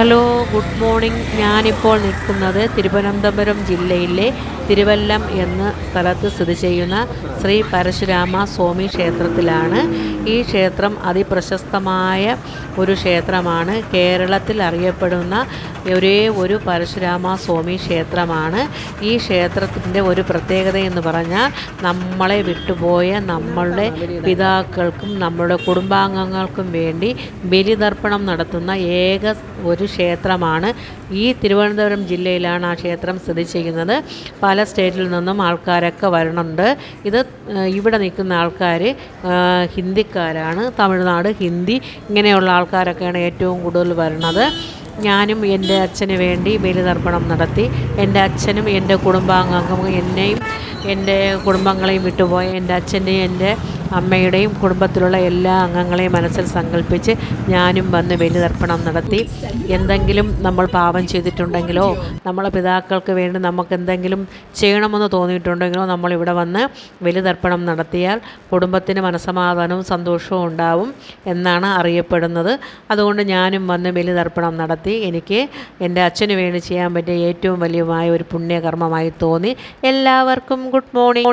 Hello good morning ഞാനിപ്പോൾ നിൽക്കുന്നത് തിരുവനന്തപുരം ജില്ലയിലെ തിരുവല്ലം എന്ന സ്ഥലത്ത് സ്ഥിതി ചെയ്യുന്ന ശ്രീ പരശുരാമ സ്വാമി ക്ഷേത്രത്തിലാണ്. ഈ ക്ഷേത്രം അതിപ്രശസ്തമായ ഒരു ക്ഷേത്രമാണ്. കേരളത്തിൽ അറിയപ്പെടുന്ന ഒരേ ഒരു പരശുരാമ സ്വാമി ക്ഷേത്രമാണ്. ഈ ക്ഷേത്രത്തിന്റെ ഒരു പ്രത്യേകത എന്ന് പറഞ്ഞാൽ നമ്മളെ വിട്ടുപോയ നമ്മളുടെ പിതാക്കൾക്കും നമ്മളുടെ കുടുംബാംഗങ്ങൾക്കും വേണ്ടി ബലിതർപ്പണം നടത്തുന്ന ഏക ഒരു ക്ഷേത്രമാണ്. ഈ തിരുവനന്തപുരം ജില്ലയിലാണ് ആ ക്ഷേത്രം സ്ഥിതി ചെയ്യുന്നത്. പല സ്റ്റേറ്റിൽ നിന്നും ആൾക്കാരൊക്കെ വരണുണ്ട്. ഇത് ഇവിടെ നിൽക്കുന്ന ആൾക്കാർ ഹിന്ദിക്കാരാണ്. തമിഴ്നാട് ഹിന്ദി ഇങ്ങനെയുള്ള ആൾക്കാരൊക്കെയാണ് ഏറ്റവും കൂടുതൽ വരുന്നത് ഞാനും എന്റെ അച്ഛന് വേണ്ടി ബലിതർപ്പണം നടത്തി. എന്റെ അച്ഛനും എന്റെ കുടുംബാംഗങ്ങളും എന്നെയും എന്റെ കുടുംബങ്ങളെയും വിട്ടുപോയ എന്റെ അച്ഛന്റെയും എന്റെ അമ്മയുടെയും കുടുംബത്തിലുള്ള എല്ലാ അംഗങ്ങളെയും മനസ്സിൽ സങ്കല്പിച്ച് ഞാനും വന്ന് ബലിതർപ്പണം നടത്തി. എന്തെങ്കിലും നമ്മൾ പാപം ചെയ്തിട്ടുണ്ടെങ്കിലോ നമ്മളെ പിതാക്കൾക്ക് വേണ്ടി നമുക്ക് എന്തെങ്കിലും ചെയ്യണമെന്ന് തോന്നിയിട്ടുണ്ടെങ്കിലോ നമ്മൾ ഇവിടെ വന്ന് ബലിതർപ്പണം നടത്തിയാൽ കുടുംബത്തിന് മനസ്സമാധാനവും സന്തോഷവും ഉണ്ടാവും എന്നാണ് അറിയപ്പെടുന്നത്. അതുകൊണ്ട് ഞാനും വന്ന് ബലിതർപ്പണം നടത്തി. എനിക്ക് എന്റെ അച്ഛന് വേണ്ടി ചെയ്യാൻ പറ്റിയ ഏറ്റവും വലിയമായ ഒരു പുണ്യകർമ്മമായി തോന്നി. എല്ലാവർക്കും ഗുഡ് മോർണിംഗ്